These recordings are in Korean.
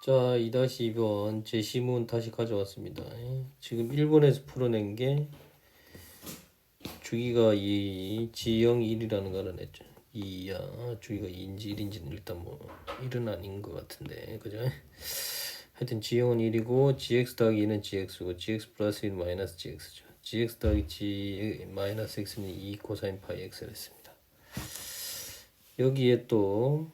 자, 2-2번 제 시문 다시 가져왔습니다. 지금 1번에서 풀어낸 게 주기가 2, 지형 1이라는 거 알아냈죠. 2야, 주기가 2인지 1인지는 일단 뭐 1은 아닌 것 같은데, 그죠? 하여튼 지형은 1이고 gx 더하기 2는 gx고 gx 플러스 1 마이너스 gx죠. gx 더하기 g 마이너스 x는 2 코사인 파이 x를 했습니다. 여기에 또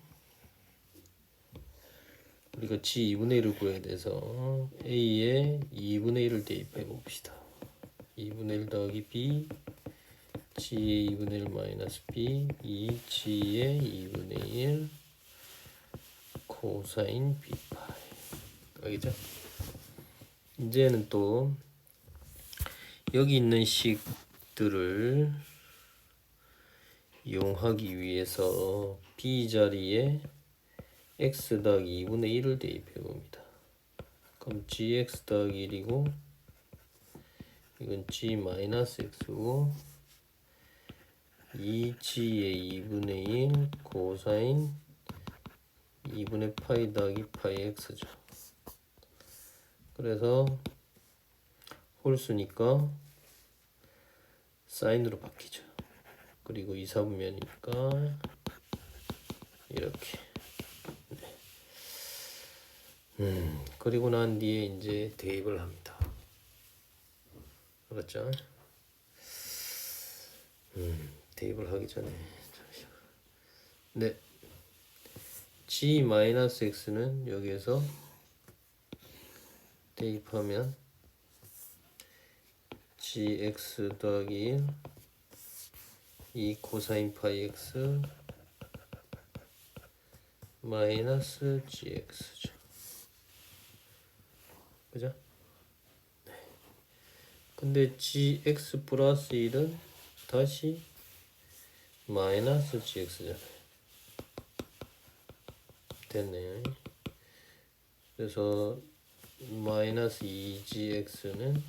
우리가 g 2분의 1을 구해야 돼서 a에 2분의 1을 대입해 봅시다. 2분의 1 더하기 b g의 2분의 1 마이너스 b 2 g의 2분의 1 코사인 b 파이 알겠죠? 이제는 또 여기 있는 식들을 이용하기 위해서 b 자리에 x 더하기 2분의 1을 대입해 봅니다. 그럼 gx 더하기 1이고 이건 g 마이너스 x고 2g의 2분의 1 코사인 2분의 파이 더하기 파이 x죠. 그래서 홀수니까 사인으로 바뀌죠. 그리고 2, 4분면이니까 이렇게 음, 그리고 난 뒤에 이제 대입을 합니다. 알았죠? 음, 대입을 하기 전에 잠시만. 네. g-x는 여기에서 대입하면 gx 더하기 1 2 코사인 파이 x 마이너스 gx죠. 그죠? 네. 근데 gx 플러스 1은 다시 마이너스 gx잖아요. 됐네요. 그래서 마이너스 2gx는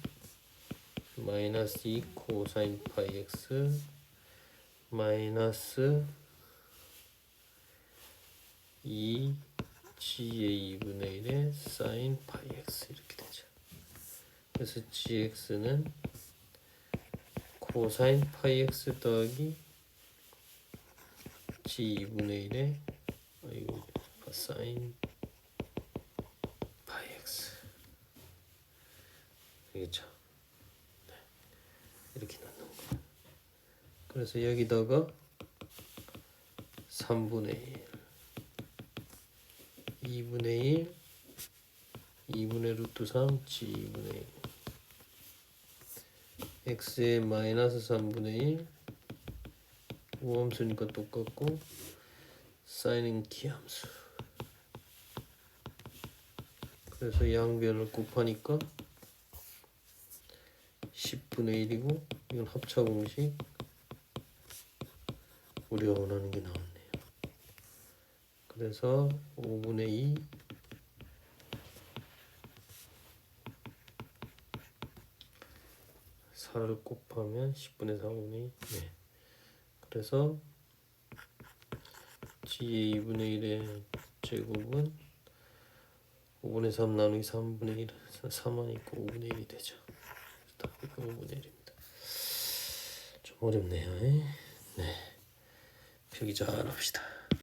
마이너스 2 코사인 파이 x 마이너스 2 g의 2분의 1의 사인 파이 x 이렇게 되죠. 그래서 gx는 코사인 파이 x 더하기 g 2분의 1의 아이고 사인 파이 x 알겠죠? 네. 이렇게 넣는 거예요. 그래서 여기다가 3분의 1 2분의 1 2분의 루트 3 g 2분의 1 x의 마이너스 3분의 1 우함수니까 똑같고 사인은 기함수. 그래서 양변을 곱하니까 10분의 1이고 이건 합차 공식. 우리가 원하는 게 나왔네요. 그래서 5분의 2 4를 곱하면 10분의 4분의 2 네. 그래서 g의 2분의 1의 제곱은 5분의 3 나누기 3분의 1 3만 있고 5분의 1이 되죠. 답이 5분의 1입니다. 좀 어렵네요. 네. 표기 잘 합시다.